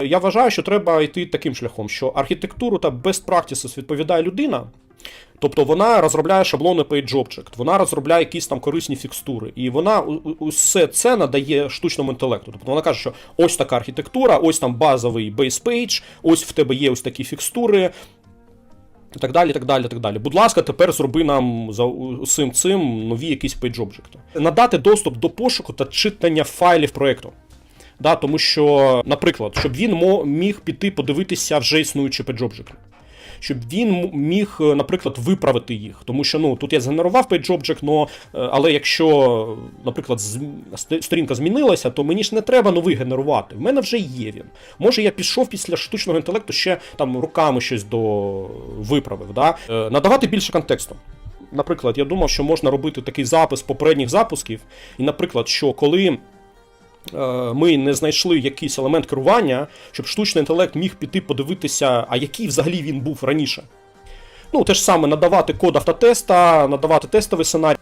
Я вважаю, що треба йти таким шляхом, що архітектуру та best practices відповідає людина. Тобто вона розробляє шаблони PageObject, вона розробляє якісь там корисні фікстури, і вона усе це надає штучному інтелекту. Тобто вона каже, що ось така архітектура, ось там базовий base page, ось в тебе є ось такі фікстури. І так далі, так далі, так далі. Будь ласка, тепер зроби нам за усім цим нові якісь PageObject. Надати доступ до пошуку та читання файлів проєкту. Да, тому що, наприклад, щоб він міг піти подивитися вже існуючі PageObject. Щоб він міг, е, наприклад, виправити їх. Тому що ну, тут я згенерував е, але якщо, наприклад, сторінка змінилася, то мені ж не треба новий генерувати. В мене вже є він. Може, я пішов після штучного інтелекту ще там руками щось до виправив. Да? Е, Надавати більше контексту. Наприклад, я думав, що можна робити такий запис попередніх запусків, і, наприклад, що коли ми не знайшли якийсь елемент керування, щоб штучний інтелект міг піти подивитися, а який взагалі він був раніше. Ну, те ж саме надавати код автотеста, надавати тестовий сценарій.